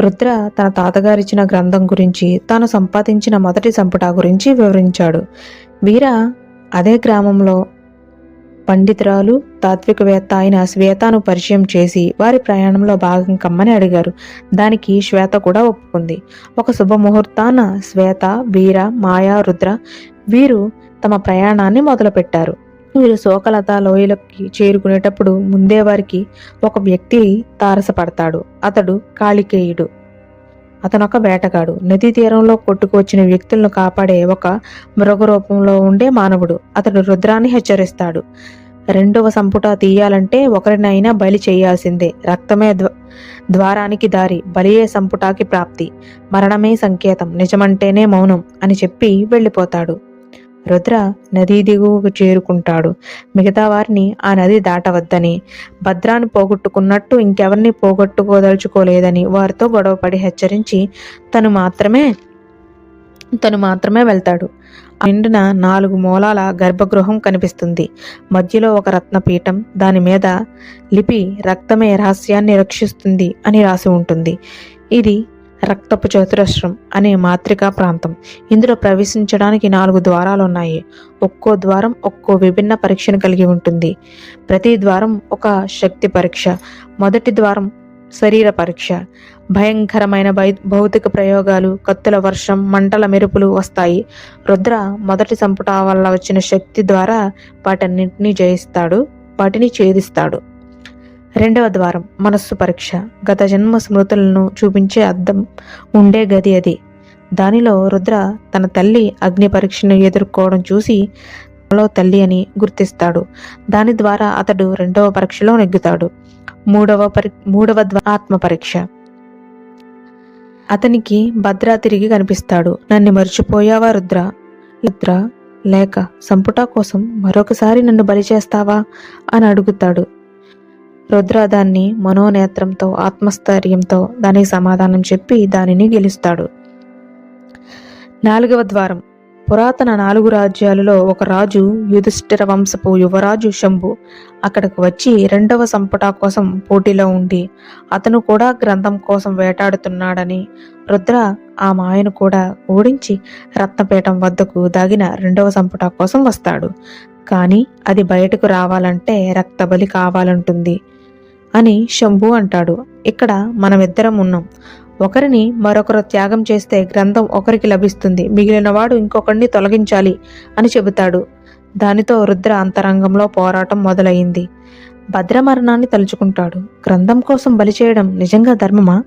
రుద్ర తన తాతగారిచ్చిన గ్రంథం గురించి తాను సంపాదించిన మొదటి సంపుట గురించి వివరించాడు. వీర అదే గ్రామంలో పండితురాలు తాత్వికవేత్త అయిన శ్వేతను పరిచయం చేసి వారి ప్రయాణంలో భాగం కమ్మని అడిగారు. దానికి శ్వేత కూడా ఒప్పుకుంది. ఒక శుభముహూర్తాన శ్వేత వీర మాయా రుద్ర వీరు తమ ప్రయాణాన్ని మొదలుపెట్టారు. వీరు శోకలత లోయలకి చేరుకునేటప్పుడు ముందే వారికి ఒక వ్యక్తి తారసపడతాడు. అతడు కాళికేయుడు. అతనొక వేటగాడు. నదీ తీరంలో కొట్టుకువచ్చిన వ్యక్తులను కాపాడే ఒక మృగ రూపంలో ఉండే మానవుడు. అతడు రుద్రాన్ని హెచ్చరిస్తాడు. రెండవ సంపుట తీయాలంటే ఒకరినైనా బలి చేయాల్సిందే. రక్తమే ద్వారానికి దారి బలియే సంపుటాకి ప్రాప్తి. మరణమే సంకేతం. నిజమంటేనే మౌనం అని చెప్పి వెళ్ళిపోతాడు. రుద్ర నదీ దిగువకు చేరుకుంటాడు. మిగతా వారిని ఆ నది దాటవద్దని భద్రాను పోగొట్టుకున్నట్టు ఇంకెవరిని పోగొట్టుకోదలుచుకోలేదని వారితో గొడవపడి హెచ్చరించి తను మాత్రమే తను మాత్రమే వెళ్తాడు. నిండిన నాలుగు మూలాల గర్భగృహం కనిపిస్తుంది. మధ్యలో ఒక రత్నపీఠం దాని మీద లిపి రక్తమే రహస్యాన్ని రక్షిస్తుంది అని రాసి ఉంటుంది. ఇది రక్తపు చతురస్రం అనే మాత్రికా ప్రాంతం. ఇందులో ప్రవేశించడానికి నాలుగు ద్వారాలు ఉన్నాయి. ఒక్కో ద్వారం ఒక్కో విభిన్న పరీక్షను కలిగి ఉంటుంది. ప్రతి ద్వారం ఒక శక్తి పరీక్ష. మొదటి ద్వారం శరీర పరీక్ష. భయంకరమైన భై భౌతిక ప్రయోగాలు కత్తుల వర్షం మంటల మెరుపులు వస్తాయి. రుద్ర మొదటి సంపుట వల్ల వచ్చిన శక్తి ద్వారా వాటన్నింటినీ జయిస్తాడు వాటిని ఛేదిస్తాడు. రెండవ ద్వారం మనస్సు పరీక్ష. గత జన్మ స్మృతులను చూపించే అద్దం ఉండే గది అది. దానిలో రుద్ర తన తల్లి అగ్ని పరీక్షను ఎదుర్కోవడం చూసి తనలో తల్లి అని గుర్తిస్తాడు. దాని ద్వారా అతడు రెండవ పరీక్షలో నెగ్గుతాడు. మూడవ పరి మూడవ ఆత్మ పరీక్ష. అతనికి భద్ర తిరిగి కనిపిస్తాడు. నన్ను మర్చిపోయావా రుద్ర? రుద్ర లేక సంపుట కోసం మరొకసారి నన్ను బలి చేస్తావా అని అడుగుతాడు. రుద్ర దాన్ని మనోనేత్రంతో ఆత్మస్థైర్యంతో దానికి సమాధానం చెప్పి దానిని గెలుస్తాడు. నాలుగవ ద్వారం. పురాతన నాలుగు రాజ్యాలలో ఒక రాజు యుధిష్ఠిర వంశపు యువరాజు శంభు అక్కడికి వచ్చి రెండవ సంపుట కోసం పోటీలో ఉండి అతను కూడా గ్రంథం కోసం వేటాడుతున్నాడని రుద్ర ఆ మాయను కూడా ఓడించి రత్నపీఠం వద్దకు దాగిన రెండవ సంపుట కోసం వస్తాడు. కానీ అది బయటకు రావాలంటే రక్తబలి కావాలంటుంది. అని శంభు అంటాడు. ఇక్కడ మనమిద్దరం ఉన్నాం. ఒకరిని మరొకరు త్యాగం చేస్తే గ్రంథం ఒకరికి లభిస్తుంది. మిగిలినవాడు ఇంకొకరిని తొలగించాలి అని చెబుతాడు. దానితో రుద్ర అంతరంగంలో పోరాటం మొదలైంది. భద్రమరణాన్ని తలుచుకుంటాడు. గ్రంథం కోసం బలి చేయడం నిజంగా ధర్మమా?